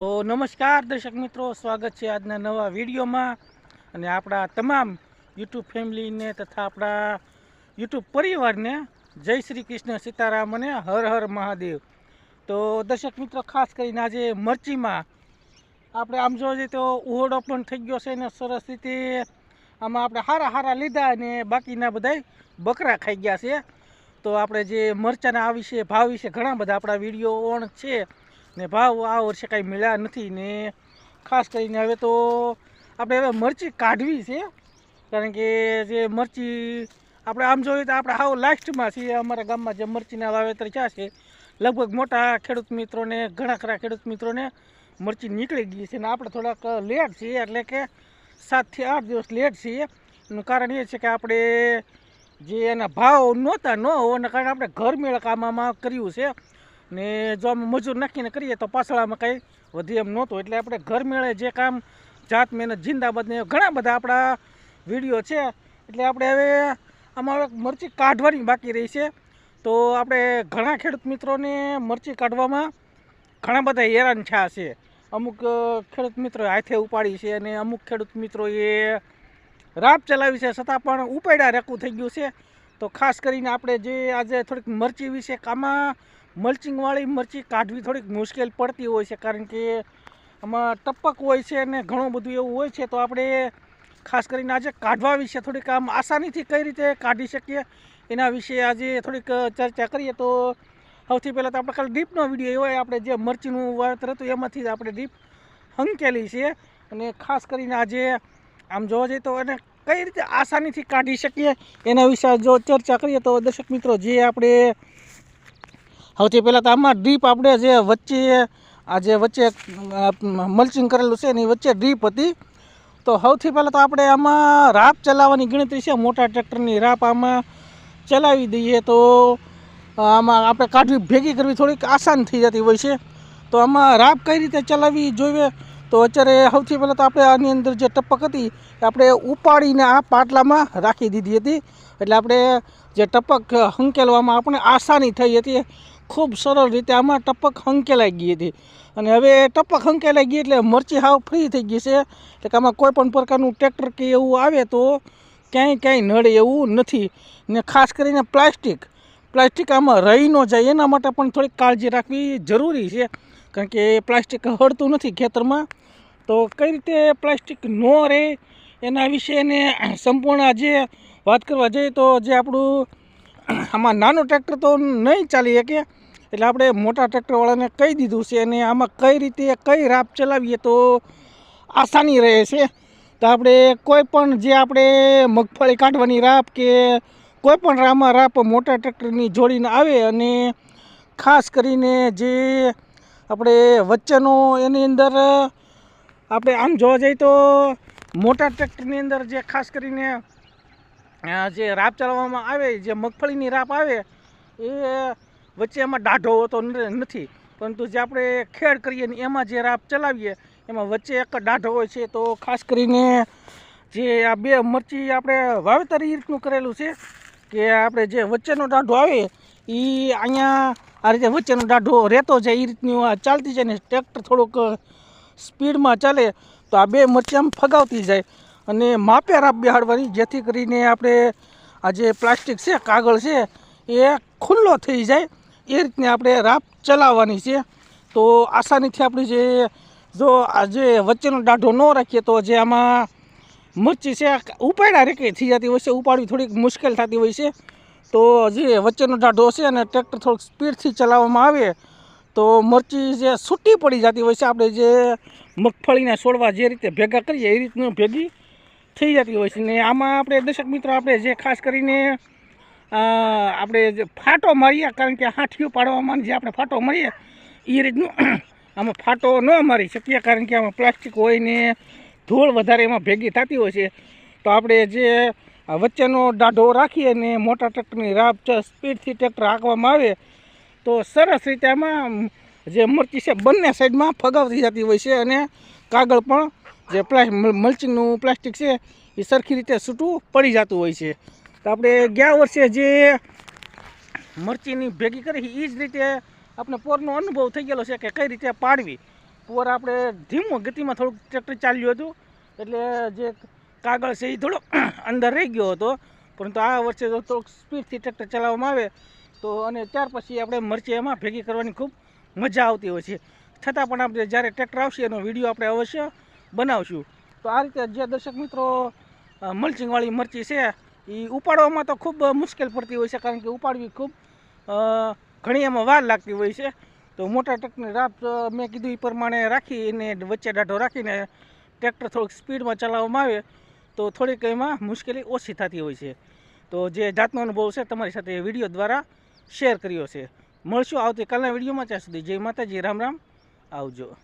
તો નમસ્કાર દર્શક મિત્રો, સ્વાગત છે આજના નવા વિડીયોમાં. અને આપણા તમામ યુટ્યુબ ફેમિલીને તથા આપણા યુટ્યુબ પરિવારને જય શ્રી કૃષ્ણ સીતારામ અને હર હર મહાદેવ. તો દર્શક મિત્રો, ખાસ કરીને આજે મરચીમાં આપણે આમ જોવા જઈએ તો ઉહોડો પણ થઈ ગયો છે અને સરસ રીતે આમાં આપણે હારા હારા લીધા અને બાકીના બધાય બકરા ખાઈ ગયા છે. તો આપણે જે મરચાના આ વિશે, ભાવ વિશે ઘણા બધા આપણા વીડિયો ઓણ છે. ને ભાવ આ વર્ષે કાંઈ મળ્યા નથી ને ખાસ કરીને હવે તો આપણે હવે મરચી કાઢવી છે. કારણ કે જે મરચી આપણે આમ જોઈએ તો આપણે હાવ લાસ્ટમાં છીએ. અમારા ગામમાં જે મરચીના વાવેતર થયા છે, લગભગ મોટા ખેડૂત મિત્રોને, ઘણા ખરા ખેડૂત મિત્રોને મરચી નીકળી ગઈ છે ને આપણે થોડાક લેટ છીએ એટલે કે સાતથી આઠ દિવસ લેટ છીએ. એનું કારણ એ છે કે આપણે જે એના ભાવ નહોતા ન હોવાના કારણે આપણે ઘર મેળ કામમાં કર્યું છે. ને જો અમે મજૂર નાખીને કરીએ તો પાછળમાં કંઈ વધી એમ નહોતું. એટલે આપણે ઘર મેળે જે કામ, જાત મહેનત જિંદાબાદ ને ઘણા બધા આપણા વીડિયો છે. એટલે આપણે હવે આમાં મરચી કાઢવાની બાકી રહી છે. તો આપણે ઘણા ખેડૂત મિત્રોને મરચી કાઢવામાં ઘણા બધા હેરાન થયા છે. અમુક ખેડૂત મિત્રો હાથે ઉપાડી છે અને અમુક ખેડૂત મિત્રોએ રાપ ચલાવી છે છતાં પણ ઉપાડ્યા રેકું થઈ ગયું છે. તો ખાસ કરીને આપણે જે આજે થોડીક મરચી વિશે આમાં મલ્ચિંગવાળી મરચી કાઢવી થોડીક મુશ્કેલ પડતી હોય છે, કારણ કે આમાં ટપક હોય છે અને ઘણું બધું એવું હોય છે, તો આપણે ખાસ કરીને આજે કાઢવા વિશે થોડીક આમ આસાનીથી કઈ રીતે કાઢી શકીએ એના વિશે આજે થોડીક ચર્ચા કરીએ. તો સૌથી પહેલાં તો આપણે ખાલી ડીપનો વીડિયો એવો આપણે જે મરચીનું વાવેતર હતું એમાંથી જ આપણે ડીપ હંકેલી છે. અને ખાસ કરીને આજે આમ જોવા જઈએ તો એને કઈ રીતે આસાનીથી કાઢી શકીએ એના વિશે જો ચર્ચા કરીએ તો દર્શક મિત્રો જે આપણે સૌથી પહેલાં તો આમાં ડ્રીપ આપણે જે વચ્ચે, આ જે વચ્ચે મલ્ચિંગ કરેલું છે એની વચ્ચે ડ્રીપ હતી. તો સૌથી પહેલાં તો આપણે આમાં રાપ ચલાવવાની ગણતરી છે. મોટા ટ્રેક્ટરની રાપ આમાં ચલાવી દઈએ તો આમાં આપણે કાઢવી, ભેગી કરવી થોડીક આસાન થઈ જતી હોય છે. તો આમાં રાપ કઈ રીતે ચલાવવી જોઈએ? તો અત્યારે સૌથી પહેલાં તો આપણે આની અંદર જે ટપક હતી એ આપણે ઉપાડીને આ પાટલામાં રાખી દીધી હતી. એટલે આપણે જે ટપક હંકેલવામાં આપણે આસાની થઈ હતી. ખૂબ સરળ રીતે આમાં ટપક હંકેલાઈ ગઈ હતી. અને હવે ટપક હંકેલાઈ ગઈ એટલે મરચી હાવ ફ્રી થઈ ગઈ છે. એટલે કે આમાં કોઈ પણ પ્રકારનું ટ્રેક્ટર કે એવું આવે તો ક્યાંય ક્યાંય નડે એવું નથી. ને ખાસ કરીને પ્લાસ્ટિક પ્લાસ્ટિક આમાં રહી ન જાય, એના માટે પણ થોડીક કાળજી રાખવી જરૂરી છે. કારણ કે પ્લાસ્ટિક હળતું નથી ખેતરમાં. તો કઈ રીતે પ્લાસ્ટિક ન રહે એના વિશે એને સંપૂર્ણ જે વાત કરવા જઈએ તો જે આપણું આમાં નાનું ટ્રેક્ટર તો નહીં ચાલી શકે, એટલે આપણે મોટા ટ્રેક્ટરવાળાને કહી દીધું છે અને આમાં કઈ રીતે કઈ રાપ ચલાવીએ તો આસાની રહે છે. તો આપણે કોઈ પણ જે આપણે મગફળી કાઢવાની રાપ કે કોઈ પણ રામાં રાપ મોટા ટ્રેક્ટરની જોડીને આવે અને ખાસ કરીને જે આપણે વચ્ચેનો એની અંદર, આપણે આમ જોવા જઈએ તો મોટા ટ્રેક્ટરની અંદર જે ખાસ કરીને જે રાપ ચલાવવામાં આવે, જે મગફળીની રાપ આવે, એ વચ્ચે એમાં દાઢો હોતો નથી. પરંતુ જે આપણે ખેડ કરીએ ને એમાં જે રાપ ચલાવીએ, એમાં વચ્ચે એક દાઢો હોય છે. તો ખાસ કરીને જે આ બે મરચી આપણે વાવેતર એ રીતનું કરેલું છે કે આપણે જે વચ્ચેનો દાઢો આવે એ અહીંયા આ રીતે વચ્ચેનો દાઢો રહેતો જાય એ રીતની આ ચાલતી જાય ને ટ્રેક્ટર થોડુંક સ્પીડમાં ચાલે, તો આ બે મરચી આમ ફગાવતી જાય. અને માપે રાપ બેહાડવાની, જેથી કરીને આપણે આ જે પ્લાસ્ટિક છે, કાગળ છે, એ ખુલ્લો થઈ જાય. એ રીતને આપણે રાપ ચલાવવાની છે. તો આસાનીથી આપણી જે, જો આ જે વચ્ચેનો દાઢો ન રાખીએ તો જે આમાં મરચી છે ઉપાડ્યા રેકે થઈ જતી હોય છે, ઉપાડવી થોડીક મુશ્કેલ થતી હોય છે. તો જે વચ્ચેનો દાઢો છે અને ટ્રેક્ટર થોડુંક સ્પીડથી ચલાવવામાં આવે, તો મરચી જે છૂટી પડી જતી હોય છે, આપણે જે મગફળીના છોડવા જે રીતે ભેગા કરીએ, એ રીતનું ભેગી થઈ જતી હોય છે. ને આમાં આપણે દર્શક મિત્રો, આપણે જે ખાસ કરીને આપણે જે ફાટો મારીએ, કારણ કે હાથીઓ પાડવામાં જે આપણે ફાટો મારીએ એ રીતનું આમાં ફાટો ન મારી શકીએ, કારણ કે આમાં પ્લાસ્ટિક હોય ને ધૂળ વધારે એમાં ભેગી થતી હોય છે. તો આપણે જે વચ્ચેનો દાઢો રાખીએ ને મોટા ટ્રેક્ટરની ચ- સ્પીડથી ટ્રેક્ટર હાંકવામાં આવે, તો સરસ રીતે આમાં જે મૂર્તિ છે, બંને સાઈડમાં ફગાવતી જતી હોય છે અને કાગળ પણ જે મલ્ચિંગનું પ્લાસ્ટિક છે, એ સરખી રીતે છૂટું પડી જતું હોય છે. તો આપણે ગયા વર્ષે જે મરચીની ભેગી કરી એ જ રીતે આપણે પોરનો અનુભવ થઈ ગયેલો છે કે કઈ રીતે પાડવી. પોર આપણે ધીમો ગતિમાં થોડુંક ટ્રેક્ટર ચાલ્યું હતું, એટલે જે કાગળ છે એ થોડો અંદર રહી ગયો હતો. પરંતુ આ વર્ષે જો થોડુંક સ્પીડથી ટ્રેક્ટર ચલાવવામાં આવે, તો અને ત્યાર પછી આપણે મરચી એમાં ભેગી કરવાની ખૂબ મજા આવતી હોય છે. છતાં પણ આપણે જ્યારે ટ્રેક્ટર આવશે એનો વીડિયો આપણે અવશ્ય બનાવશું. તો આ રીતે જે દર્શક મિત્રો મલ્ચિંગવાળી મરચી છે એ ઉપાડવામાં તો ખૂબ મુશ્કેલ પડતી હોય છે, કારણ કે ઉપાડવી ખૂબ ઘણી એમાં વાર લાગતી હોય છે. તો મોટા ટ્રકની રાપ મેં કીધું એ પ્રમાણે રાખી, એને વચ્ચે દાઢો રાખીને ટ્રેક્ટર થોડુંક સ્પીડમાં ચલાવવામાં આવે, તો થોડીક એમાં મુશ્કેલી ઓછી થતી હોય છે. તો જે જાતનો અનુભવ છે, તમારી સાથે વીડિયો દ્વારા શેર કર્યો છે. મળશું આવતીકાલના વિડીયોમાં, ત્યાં સુધી જય માતાજી, રામ રામ, આવજો.